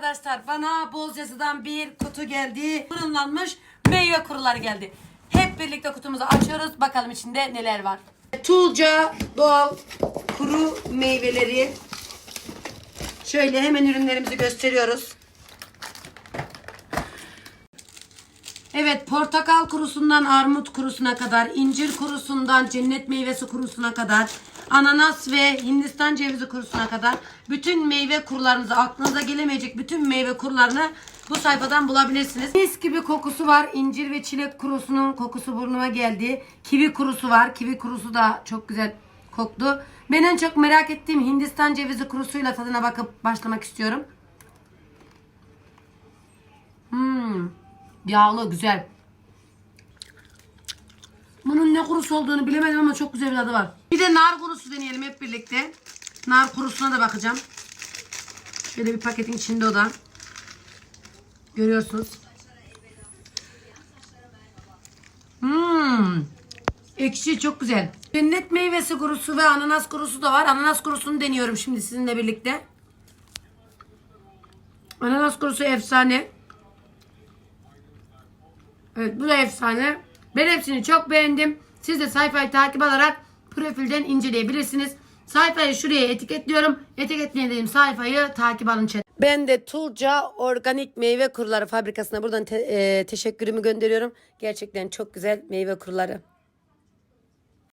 arkadaşlar bana Bozcası'dan bir kutu geldi. Fırınlanmış meyve kuruları geldi. Hep birlikte kutumuzu açıyoruz. Bakalım içinde neler var. Tulca doğal kuru meyveleri. Şöyle hemen ürünlerimizi gösteriyoruz. Evet portakal kurusundan armut kurusuna kadar, incir kurusundan cennet meyvesi kurusuna kadar, ananas ve hindistan cevizi kurusuna kadar bütün meyve kurularınızı aklınıza gelemeyecek bütün meyve kurularını bu sayfadan bulabilirsiniz. Mis gibi kokusu var. İncir ve çilek kurusunun kokusu burnuma geldi. Kivi kurusu var. Kivi kurusu da çok güzel koktu. Ben en çok merak ettiğim hindistan cevizi kurusuyla tadına bakıp başlamak istiyorum. Yağlı güzel. Bunun ne kurusu olduğunu bilemedim ama çok güzel bir tadı var. Bir de nar kurusu deneyelim hep birlikte. Nar kurusuna da bakacağım. Şöyle bir paketin içinde o da. Görüyorsunuz. Hmm. Ekşi çok güzel. Cennet meyvesi kurusu ve ananas kurusu da var. Ananas kurusunu deniyorum şimdi sizinle birlikte. Ananas kurusu efsane. Evet bu da efsane. Ben hepsini çok beğendim. Siz de sayfayı takip alarak profilden inceleyebilirsiniz. Sayfayı şuraya etiketliyorum. Etiketlediğim sayfayı takip alın. chat. Ben de Tulca Organik Meyve Kuruları Fabrikası'na buradan te- e, teşekkürümü gönderiyorum. Gerçekten çok güzel meyve kuruları.